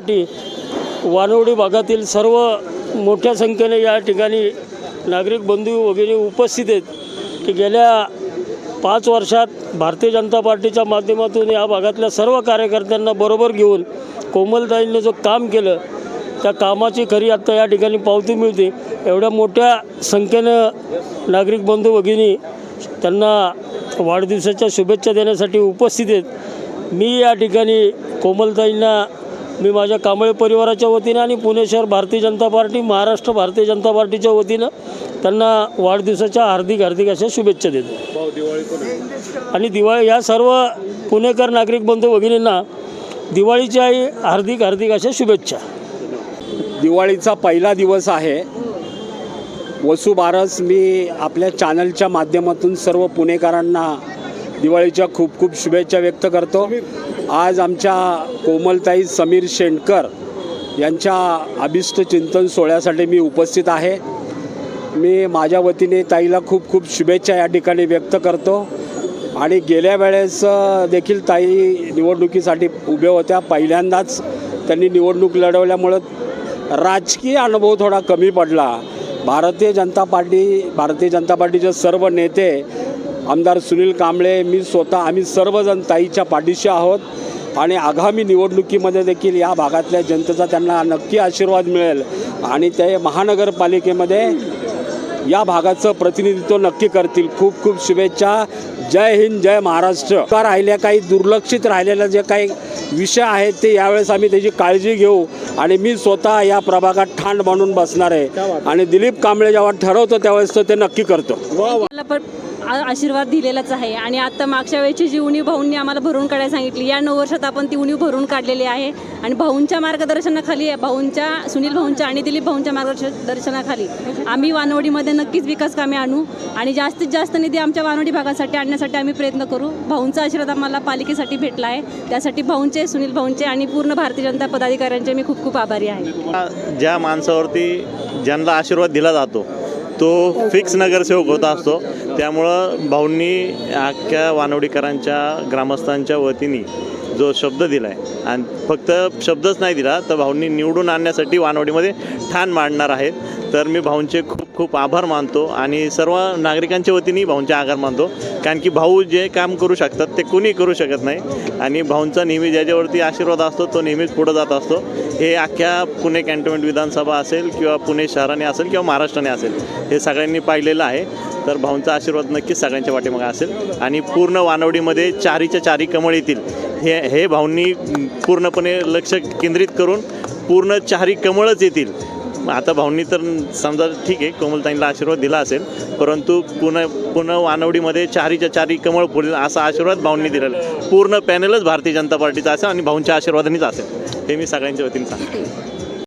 करण्यासाठी वानवडी भागातील सर्व मोठ्या संख्येने या ठिकाणी नागरिक बंधू वगैरे उपस्थित आहेत की गेल्या पाच वर्षात भारतीय जनता पार्टीच्या माध्यमातून या भागातल्या सर्व कार्यकर्त्यांना बरोबर घेऊन कोमलताईंनी जो काम केलं त्या कामाची खरी आत्ता या ठिकाणी पावती मिळते. एवढ्या मोठ्या संख्येनं नागरिक बंधू भगिनी त्यांना वाढदिवसाच्या शुभेच्छा देण्यासाठी उपस्थित आहेत. मी या ठिकाणी कोमलताईंना मी माझ्या कांबळे परिवाराच्या वतीनं आणि पुणे शहर भारतीय जनता पार्टी महाराष्ट्र भारतीय जनता पार्टीच्या वतीनं त्यांना वाढदिवसाच्या हार्दिक हार्दिक अशा शुभेच्छा देतो. आणि दिवाळी या सर्व पुणेकर नागरिक बंधू भगिनींना दिवाळीच्याही हार्दिक हार्दिक अशा शुभेच्छा. दिवाळीचा पहिला दिवस आहे. वसुबारस मी आपल्या चॅनलच्या माध्यमातून सर्व पुणेकरांना दिवाळीच्या खूप खूप शुभेच्छा व्यक्त करतो. आज आमच्या कोमलताई समीर शेंडकर यांच्या अभिष्ट चिंतन सोहळ्यासाठी मी उपस्थित आहे. मी माझ्या वतीने ताईला खूप खूप शुभेच्छा या ठिकाणी व्यक्त करतो. आणि गेल्या वेळेस देखील ताई निवडणुकीसाठी उभ्या होत्या. पहिल्यांदाच त्यांनी निवडणूक लढवल्यामुळं राजकीय अनुभव थोडा कमी पडला. भारतीय जनता पार्टी भारतीय जनता पार्टीचे सर्व नेते आमदार सुनील कांबळे मी स्वतः आम्ही सर्वजण ताईच्या पाठीशी आहोत आणि आगामी निवडणुकीमध्ये देखील या भागातल्या जनतेचा त्यांना नक्की आशीर्वाद मिळेल आणि ते महानगरपालिकेमध्ये या भागाचं प्रतिनिधित्व नक्की करतील. खूप खूप शुभेच्छा. जय हिंद जय महाराष्ट्र. का राहिल्या काही दुर्लक्षित राहिलेल्या जे काही विषय आहेत ते यावेळेस आम्ही त्याची काळजी घेऊ आणि मी स्वतः या प्रभागात ठाण बांधून बसणार आहे. आणि दिलीप कांबळे जेव्हा ठरवतो त्यावेळेस तो ते नक्की करतो. आशीर्वाद दिलेलाच आहे. आणि आता मागच्या वेळेची जी उणीव भाऊंनी आम्हाला भरून काढायला सांगितली या नऊ वर्षात आपण ती उणीव भरून काढलेली आहे. आणि भाऊंच्या मार्गदर्शनाखाली भाऊंच्या सुनील भाऊंच्या आणि दिलीप भाऊंच्या मार्गदर्शनाखाली आम्ही वानवडीमध्ये नक्कीच विकास कामे आणू आणि जास्तीत जास्त निधी आमच्या वानवडी भागासाठी आणण्यासाठी आम्ही प्रयत्न करू. भाऊंचा आशीर्वाद आम्हाला पालिकेसाठी भेटला आहे. त्यासाठी भाऊंचे सुनील भाऊंचे आणि पूर्ण भारतीय जनता पदाधिकाऱ्यांचे मी खूप खूप आभारी आहे. ज्या माणसावरती ज्यांना आशीर्वाद दिला जातो तो फिक्स नगरसेवक होत असतो. त्यामुळं भाऊंनी अख्ख्या वानवडीकरांच्या ग्रामस्थांच्या वतीने जो शब्द दिला आहे आणि फक्त शब्दच नाही दिला तर भाऊंनी निवडून आणण्यासाठी वानवडीमध्ये ठाण मांडणार आहेत. तर मी भाऊंचे खूप खूप आभार मानतो आणि सर्व नागरिकांच्या वतीने भाऊंचे आभार मानतो. कारण की भाऊ जे काम करू शकतात ते कुणी करू शकत नाही. आणि भाऊंचा नेहमी ज्याच्यावरती आशीर्वाद असतो तो नेहमीच पुढं जात असतो. हे अख्ख्या पुणे कॅन्टोन्मेंट विधानसभा असेल किंवा पुणे शहराने असेल किंवा महाराष्ट्राने असेल हे सगळ्यांनी पाहिलेलं आहे. तर भाऊंचा आशीर्वाद नक्कीच सगळ्यांच्या पाठीमागे असेल. आणि पूर्ण वानवडीमध्ये चारीच्या चारी कमळ येतील. हे हे भाऊंनी पूर्णपणे लक्ष केंद्रित करून पूर्ण चारी कमळच येतील. आता भाऊंनी तर समजा ठीक आहे कोमलताईंना आशीर्वाद दिला असेल परंतु पुन्हा पुन्हा वानवडीमध्ये चारीच्या चारी कमळ फुलेल असा आशीर्वाद भाऊंनी दिलेला पूर्ण पॅनलच भारतीय जनता पार्टीचा असेल आणि भाऊंच्या आशीर्वादानेच असेल. हे मी सगळ्यांच्या वतीने सांगतो.